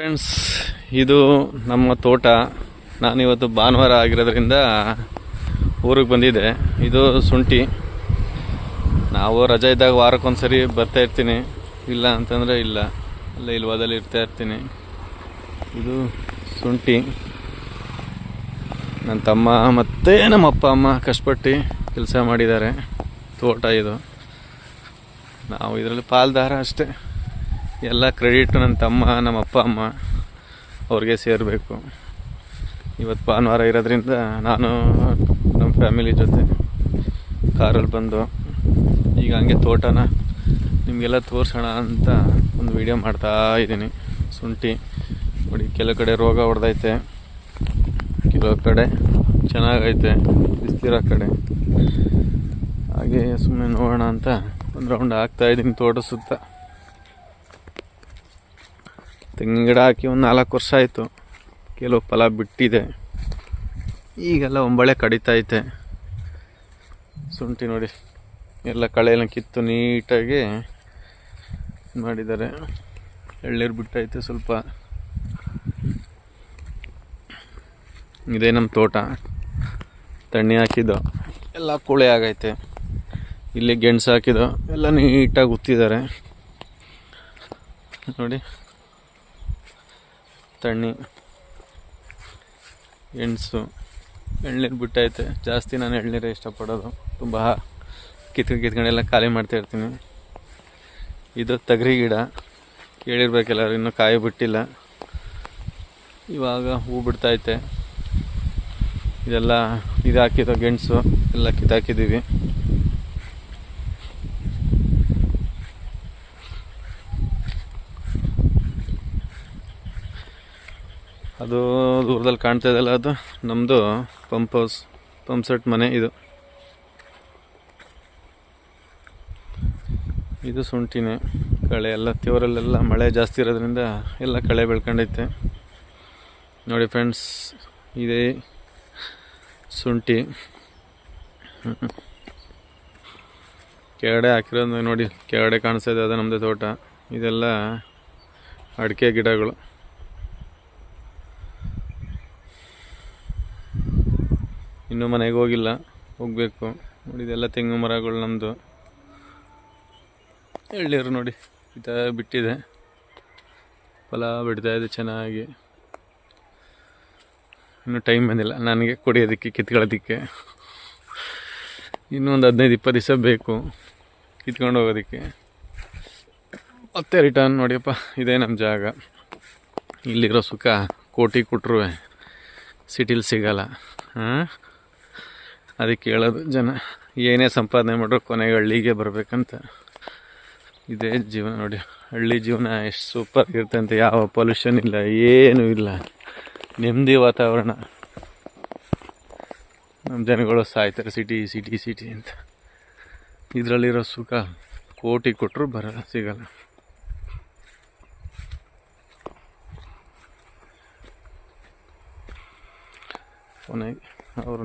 Friends ಇದು ನಮ್ಮ ತೋಟ. ನಾನಿವತ್ತು ಭಾನುವಾರ ಆಗಿರೋದ್ರಿಂದ ಊರಿಗೆ ಬಂದಿದ್ದೆ. ಇದು ಶುಂಠಿ. ನಾವು ರಜೆ ಇದ್ದಾಗ ವಾರಕ್ಕೊಂದ್ಸರಿ ಬರ್ತಾ ಇರ್ತೀನಿ. ಇಲ್ಲ ಅಂತಂದರೆ ಇಲ್ಲ. ಅಲ್ಲ ಇಲ್ವಾದಲ್ಲಿ ಇರ್ತಾ ಇರ್ತೀನಿ. ಇದು ಶುಂಠಿ. ನನ್ನ ತಮ್ಮ ಮತ್ತು ನಮ್ಮ ಅಪ್ಪ ಅಮ್ಮ ಕಷ್ಟಪಟ್ಟು ಕೆಲಸ ಮಾಡಿದ್ದಾರೆ. ತೋಟ ಇದು. ನಾವು ಇದರಲ್ಲಿ ಪಾಲ್ದಾರ ಅಷ್ಟೇ. ಎಲ್ಲ ಕ್ರೆಡಿಟ್ ನನ್ನ ತಮ್ಮ ನಮ್ಮ ಅಪ್ಪ ಅಮ್ಮ ಅವ್ರಿಗೆ ಸೇರಬೇಕು. ಇವತ್ತು ಭಾನುವಾರ ಇರೋದ್ರಿಂದ ನಾನು ನಮ್ಮ ಫ್ಯಾಮಿಲಿ ಜೊತೆ ಕಾರಲ್ಲಿ ಬಂದು, ಈಗ ಹಂಗೆ ತೋಟನ ನಿಮಗೆಲ್ಲ ತೋರಿಸೋಣ ಅಂತ ಒಂದು ವಿಡಿಯೋ ಮಾಡ್ತಾ ಇದ್ದೀನಿ. ಶುಂಠಿ, ನೋಡಿ ಕೆಲವು ಕಡೆ ರೋಗ ಹೊಡೆದೈತೆ. ಕೆಲವು ಕಡೆ ಚೆನ್ನಾಗೈತೆ, ಬಿಸ್ತಿರೋ ಕಡೆ. ಹಾಗೆ ಸುಮ್ಮನೆ ನೋಡೋಣ ಅಂತ ಒಂದು ರೌಂಡ್ ಹಾಕ್ತಾ ಇದ್ದೀನಿ ತೋಟ ಸುತ್ತ. ತೆಂಗಿನ ಗಿಡ ಹಾಕಿ ಒಂದು ನಾಲ್ಕು ವರ್ಷ ಆಯಿತು. ಕೆಲವು ಫಲ ಬಿಟ್ಟಿದೆ. ಈಗೆಲ್ಲ ಒಂಬಳೆ ಕಡಿತೈತೆ ಶುಂಠಿ ನೋಡಿ. ಎಲ್ಲ ಕಳೆ ಎಲ್ಲ ಕಿತ್ತು ನೀಟಾಗಿ ಮಾಡಿದ್ದಾರೆ. ಎಳ್ನೀರು ಬಿಟ್ಟೈತೆ ಸ್ವಲ್ಪ. ಇದೇ ನಮ್ಮ ತೋಟ. ತಣ್ಣಿ ಹಾಕಿದ್ದು. ಎಲ್ಲ ಕೂಳೆ ಆಗೈತೆ. ಇಲ್ಲಿ ಗೆಣಸು ಹಾಕಿದ್ದು. ಎಲ್ಲ ನೀಟಾಗಿ ಉತ್ತಿದ್ದಾರೆ. ನೋಡಿ. ತಣ್ಣಿ ಹೆಣ್ಸು ಎಳ್ನೀರು ಬಿಟ್ಟೈತೆ. ಜಾಸ್ತಿ ನಾನು ಎಳ್ನೀರೇ ಇಷ್ಟಪಡೋದು. ತುಂಬ ಕಿತ್ಕೊಂಡು ಕಿತ್ಕೊಂಡೆಲ್ಲ ಖಾಲಿ ಮಾಡ್ತಾಯಿರ್ತೀನಿ ಇದು ತಗರಿ ಗಿಡ. ಕೇಳಿರ್ಬೇಕೆಲ್ಲರೂ ಇನ್ನೂ ಕಾಯಿ ಬಿಟ್ಟಿಲ್ಲ. ಇವಾಗ ಹೂ ಬಿಡ್ತೈತೆ. ಇದೆಲ್ಲ ಇದು ಹಾಕಿದ್ದು ಗೆಣಸು ಎಲ್ಲ ಕಿತ್ತಾಕಿದ್ದೀವಿ. ಅದು ದೂರದಲ್ಲಿ ಕಾಣ್ತಾ ಇದೆಯಲ್ಲ, ಅದು ನಮ್ಮದು ಪಂಪ್ ಹೌಸ್ ಪಂಪ್ ಸೆಟ್ ಮನೆ ಇದು. ಇದು ಶುಂಠಿನೇ, ಕಳೆ ಎಲ್ಲ, ತೀವ್ರಲ್ಲೆಲ್ಲ ಮಳೆ ಜಾಸ್ತಿ ಇರೋದ್ರಿಂದ ಎಲ್ಲ ಕಳೆ ಬೆಳ್ಕೊಂಡೈತೆ. ನೋಡಿ ಫ್ರೆಂಡ್ಸ್ ಇದೇ ಶುಂಠಿ. ಹ್ಮ್. ಕೆಳಗಡೆ ಹಾಕಿರೋದು ನೋಡಿ, ಕೆಳಗಡೆ ಕಾಣಿಸ್ತಾ ಇದೆ, ಅದು ನಮ್ಮದೇ ತೋಟ. ಇದೆಲ್ಲ ಅಡಿಕೆ ಗಿಡಗಳು. ಇನ್ನೂ ಮನೆಗೆ ಹೋಗಿಲ್ಲ. ಹೋಗಬೇಕು. ನೋಡಿ ಇದೆಲ್ಲ ತೆಂಗು ಮರಗಳು ನಮ್ಮದು ಎಳ್ಳೀರು ನೋಡಿ. ಈ ಬಿಟ್ಟಿದೆ. ಫಲ ಬಿಡ್ತಾಯಿದೆ ಚೆನ್ನಾಗಿ. ಇನ್ನೂ ಟೈಮ್ ಬಂದಿಲ್ಲ. ನನಗೆ ಕುಡಿಯೋದಕ್ಕೆ, ಕಿತ್ಕೊಳ್ಳೋದಕ್ಕೆ. ಇನ್ನೂ ಒಂದು ಹದಿನೈದು, ಇಪ್ಪತ್ತು ದಿವಸ ಬೇಕು. ಕಿತ್ಕೊಂಡು ಹೋಗೋದಕ್ಕೆ. ಮತ್ತೆ ರಿಟರ್ನ್ ನೋಡಿಯಪ್ಪ. ಇದೇ ನಮ್ಮ ಜಾಗ. ಇಲ್ಲಿರೋ ಸುಖ. ಕೋಟಿ ಕೊಟ್ಟರು ಸಿಟಿಲಿ ಸಿಗಲ್ಲ. ಹಾಂ ಅದಕ್ಕೆ ಹೇಳೋದು ಜನ ಏನೇ ಸಂಪಾದನೆ ಮಾಡ್ರು ಕೊನೆಗೆ ಹಳ್ಳಿಗೆ ಬರಬೇಕಂತ. ಇದೇ ಜೀವನ ನೋಡಿ, ಹಳ್ಳಿ ಜೀವನ ಎಷ್ಟು ಸೂಪರ್ ಇರುತ್ತೆ ಯಾವ ಪೊಲ್ಯೂಷನ್ ಇಲ್ಲ, ಏನೂ ಇಲ್ಲ. ನೆಮ್ಮದಿ ವಾತಾವರಣ. ನಮ್ಮ ಜನಗಳು ಸಾಯ್ತಾರೆ ಸಿಟಿ ಸಿಟಿ ಸಿಟಿ ಅಂತ. ಇದರಲ್ಲಿರೋ ಸುಖ ಕೋಟಿ ಕೊಟ್ಟರು ಬರ ಸಿಗಲ್ಲ. ಕೊನೆಗೆ ಅವ್ರನ್ನ